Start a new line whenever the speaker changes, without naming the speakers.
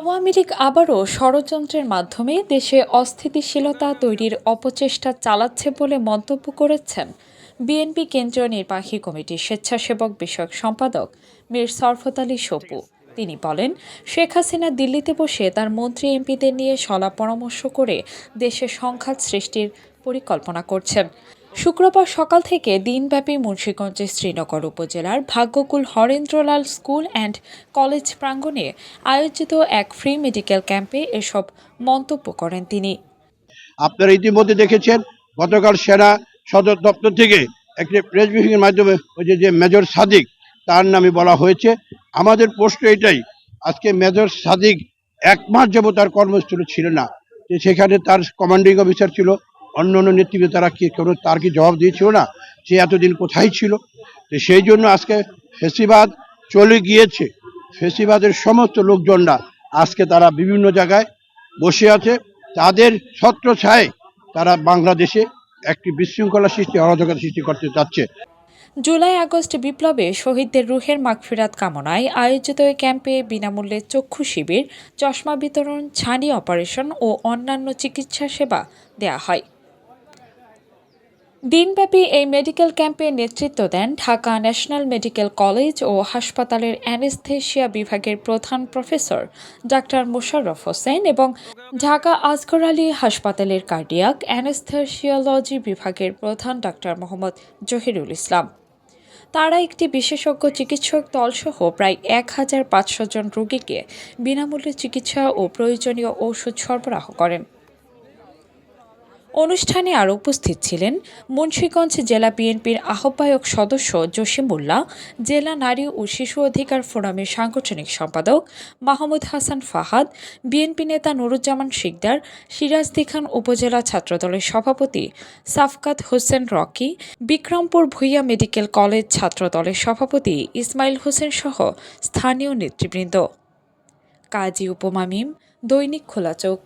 আওয়ামী লীগ আবারও ষড়যন্ত্রের মাধ্যমে দেশে অস্থিতিশীলতা তৈরির অপচেষ্টা চালাচ্ছে বলে মন্তব্য করেছেন বিএনপি কেন্দ্রীয় নির্বাহী কমিটির স্বেচ্ছাসেবক বিষয়ক সম্পাদক মীর সরফত আলী সপু তিনি বলেন, শেখ হাসিনা দিল্লিতে বসে তার মন্ত্রী এমপিদের নিয়ে সলা পরামর্শ করে দেশে সংঘাত সৃষ্টির পরিকল্পনা করছেন। শুক্রবার সকাল থেকে দিনব্যাপী মুন্সীগঞ্জের শ্রীনগর উপজেলার Bhagyakul Harendralal School and College প্রাঙ্গণে আয়োজিত এক ফ্রি মেডিকেল ক্যাম্পে এসব মন্তব্য করেন তিনি।
আপনারা ইতিমধ্যে দেখেছেন, গতকাল সেনা সদর দপ্তর থেকে একটি প্রেস ব্রিফিংয়ের মাধ্যমে ওই যে মেজর সাদিক, তার নামে বলা হয়েছে। আমাদের প্রশ্ন এটাই, আজকে মেজর সাদিক এক মাস যাবত তার কর্মস্থলে ছিল না। সেখানে তার কমান্ডিং অফিসার ছিল অন্য অন্য নেতৃত্বে তারা কি কোনো, তার কি জবাব দিয়েছিল না? সে এতদিন কোথায় ছিল? তো সেই জন্য আজকে ফেসিবাদ চলে গিয়েছে। ফেসিবাদের সমস্ত লোকজনরা আজকে তারা বিভিন্ন জায়গায় বসে আছে। তাদের ছত্র ছায় তারা বাংলাদেশে একটি বিশৃঙ্খলা সৃষ্টি, অরাজকতা সৃষ্টি করতে যাচ্ছে
জুলাই আগস্ট বিপ্লবে শহীদদের রুহের মাগফিরাত কামনায় আয়োজিত ক্যাম্পে বিনামূল্যে চক্ষু শিবির, চশমা বিতরণ, ছানি অপারেশন ও অন্যান্য চিকিৎসা সেবা দেয়া হয়। দিনব্যাপী এই মেডিকেল ক্যাম্পে নেতৃত্ব দেন ঢাকা ন্যাশনাল মেডিকেল কলেজ ও হাসপাতালের অ্যানেস্থেশিয়া বিভাগের প্রধান প্রফেসর ডাক্তার মোশাররফ হোসেন এবং ঢাকা আসগর আলী হাসপাতালের কার্ডিয়াক অ্যানেস্থেশিওলজি বিভাগের প্রধান ডাক্তার মোহাম্মদ জহিরুল ইসলাম। তারা একটি বিশেষজ্ঞ চিকিৎসক দলসহ প্রায় এক হাজার পাঁচশো জন রোগীকে বিনামূল্যে চিকিৎসা ও প্রয়োজনীয় ঔষধ সরবরাহ করেন। অনুষ্ঠানে আরও উপস্থিত ছিলেন মুন্সীগঞ্জ জেলা বিএনপির আহ্বায়ক সদস্য জসিমুল্লাহ, জেলা নারী ও শিশু অধিকার ফোরামের সাংগঠনিক সম্পাদক মাহমুদ হাসান ফাহাদ, বিএনপি নেতা নুরুজ্জামান শিকদার সিরাজদি খান উপজেলা ছাত্রদলের সভাপতি সাফকাত হোসেন রকি, বিক্রমপুর ভূঁইয়া মেডিকেল কলেজ ছাত্রদলের সভাপতি ইসমাইল হোসেন সহ স্থানীয় নেতৃবৃন্দ। কাজী উপমা মিম, দৈনিক খোলা চোখ।